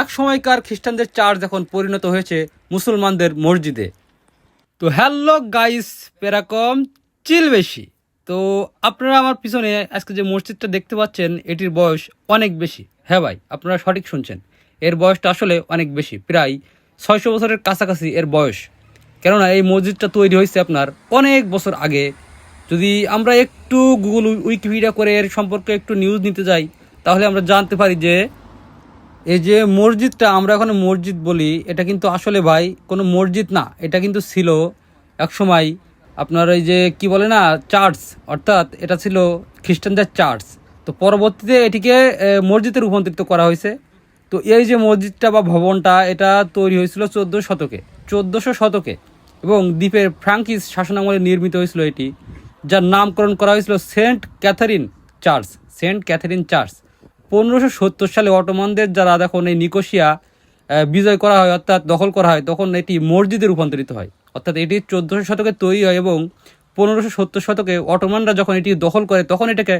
এক সময়কার খ্রিস্টানদের চার্চ এখন পরিণত হয়েছে মুসলমানদের মসজিদে। তো হ্যালো গাইস পেরাকম চিল বেশি। তো আপনারা আমার পিছনে আজকে যে মসজিদটা দেখতে পাচ্ছেন, এটির বয়স অনেক বেশি। হ্যাঁ ভাই, আপনারা সঠিক শুনছেন। এর বয়সটা আসলে অনেক বেশি, প্রায় ছয়শো বছরের কাছাকাছি এর বয়স। কেননা এই মসজিদটা তৈরি হয়েছে আপনার অনেক বছর আগে। যদি আমরা একটু গুগল উইকিপিডিয়া করে এর সম্পর্কে একটু নিউজ নিতে যাই, তাহলে আমরা জানতে পারি যে এই যে মসজিদটা আমরা এখন মসজিদ বলি, এটা কিন্তু আসলে ভাই কোনো মসজিদ না, এটা কিন্তু ছিল এক সময় আপনার এই যে কি বলে না, চার্চ, অর্থাৎ এটা ছিল খ্রিস্টানদের চার্চ। তো পরবর্তীতে এটিকে মসজিদে রূপান্তরিত করা হয়েছে। তো এই যে মসজিদটা বা ভবনটা, এটা তৈরি হয়েছিল চোদ্দ শতকে, চোদ্দোশো শতকে এবং দ্বীপের ফ্রাঙ্কিস শাসনামলে নির্মিত হয়েছিল এটি, যার নামকরণ করা হয়েছিল Saint Catherine Church, Saint Catherine Church. পনেরোশো সত্তর সালে অটোমানদের যারা যখন এই নিকোশিয়া বিজয় করা হয়, অর্থাৎ দখল করা হয়, তখন এটি মসজিদে রূপান্তরিত হয়। অর্থাৎ এটি চোদ্দোশো শতকে তৈরি হয় এবং পনেরোশো সত্তর শতকে অটোমানরা যখন এটি দখল করে, তখন এটাকে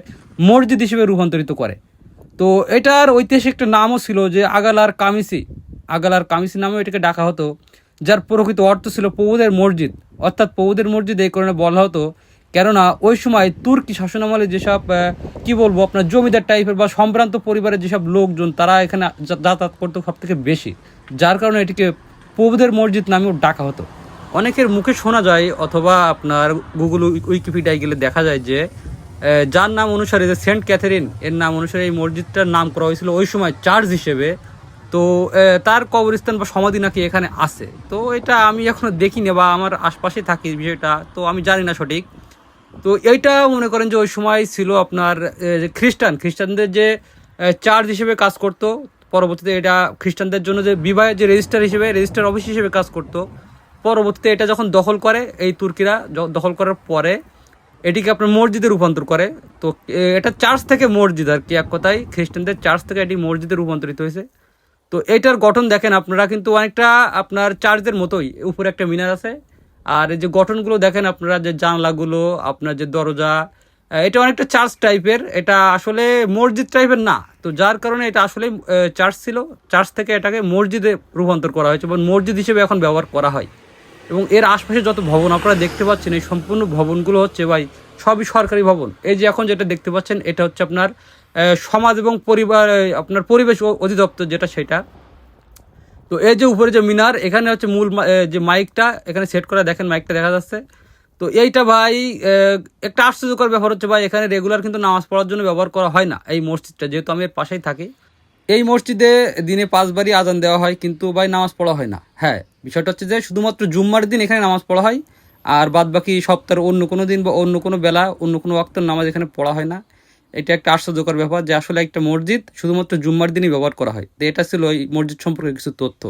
মসজিদ হিসেবে রূপান্তরিত করে। তো এটার ঐতিহাসিক একটা নামও ছিল যে আগালার কামিসি। আগালার কামিসি নামেও এটাকে ডাকা হতো, যার প্রকৃত অর্থ ছিল প্রভুদের মসজিদ। অর্থাৎ প্রভুদের মসজিদ এই কারণে বলা হতো কেননা ওই সময় তুর্কি শাসনামলে যেসব কি বলব, আপনার জমিদার টাইপের বা সম্ভ্রান্ত পরিবারের যেসব লোকজন, তারা এখানে যাতায়াত করতো সব থেকে বেশি। যার কারণে এটিকে প্রভুদের মসজিদ নামেও ডাকা হতো। অনেকের মুখে শোনা যায়, অথবা আপনার গুগল উইকিপিডিয়ায় গেলে দেখা যায় যে যার নাম অনুসারে যে সেন্ট ক্যাথেরিন, এর নাম অনুসারে এই মসজিদটার নাম করা হয়েছিল ওই সময় চার্চ হিসেবে। তো তার কবরস্থান বা সমাধি নাকি এখানে আছে। তো, এটা আমি এখনও দেখিনি বা আমার আশপাশে থাকি বিষয়টা, তো আমি জানি না সঠিক। তো এইটা মনে করেন যে ওই সময় ছিল আপনার খ্রিস্টান, খ্রিস্টানদের যে চার্চ হিসেবে কাজ করত, পরবর্তীতে এটা খ্রিস্টানদের জন্য যে বিবাহের যে রেজিস্টার হিসেবে রেজিস্টার অফিস হিসেবে কাজ করত, পরবর্তীতে এটা যখন দখল করে, এই তুর্কিরা দখল করার পরে এটিকে আপনার মসজিদে রূপান্তর করে। তো এটা চার্চ থেকে মসজিদ আর কি, এক কথায় খ্রিস্টানদের চার্চ থেকে এটি মসজিদে রূপান্তরিত হয়েছে। তো এটার গঠন দেখেন আপনারা, কিন্তু অনেকটা আপনার চার্চের মতোই, উপরে একটা মিনার আছে। আর এই যে গঠনগুলো দেখেন আপনারা যে জানলাগুলো, আপনার যে দরজা এটা অনেকটা চার্চ টাইপের। এটা আসলে মসজিদ টাইপের না। তো যার কারণে এটা আসলে চার্চ ছিল। চার্চ থেকে এটাকে মসজিদে রূপান্তর করা হয়েছে এবং মসজিদ হিসেবে এখন ব্যবহার করা হয়। এবং এর আশপাশে যত ভবন আপনারা দেখতে পাচ্ছেন, এই সম্পূর্ণ ভবনগুলো হচ্ছে ভাই সবই সরকারি ভবন। এই যে এখন যেটা দেখতে পাচ্ছেন, এটা হচ্ছে আপনার সমাজ এবং পরিবার, আপনার পরিবেশ অধিদপ্তর যেটা সেটা। তো এই যে উপরে যে মিনার, এখানে হচ্ছে মূল যে মাইকটা, এখানে সেট করা, দেখেন মাইকটা দেখা যাচ্ছে। তো এইটা ভাই একটা আশ্চর্যকর ব্যাপার হচ্ছে ভাই, এখানে রেগুলার কিন্তু নামাজ পড়ার জন্য ব্যবহার করা হয় না এই মসজিদটা, যেহেতু আমি এর পাশেই থাকি। এই মসজিদে দিনে পাঁচবারই আজান দেওয়া হয়, কিন্তু ভাই নামাজ পড়া হয় না। হ্যাঁ বিষয়টা হচ্ছে যে শুধুমাত্র জুম্মার দিন এখানে নামাজ পড়া হয়, আর বাদ বাকি সপ্তাহের অন্য কোনো দিন বা অন্য কোনো বেলা, অন্য কোনো ওয়াক্তের নামাজ এখানে পড়া হয় না। এটা একটা আশ্চর্যকর ব্যাপার যে আসলে একটা মসজিদ শুধুমাত্র জুম্মার দিনই ব্যবহার করা হয়। তো এটা ছিল এই মসজিদ সম্পর্কে কিছু তথ্য।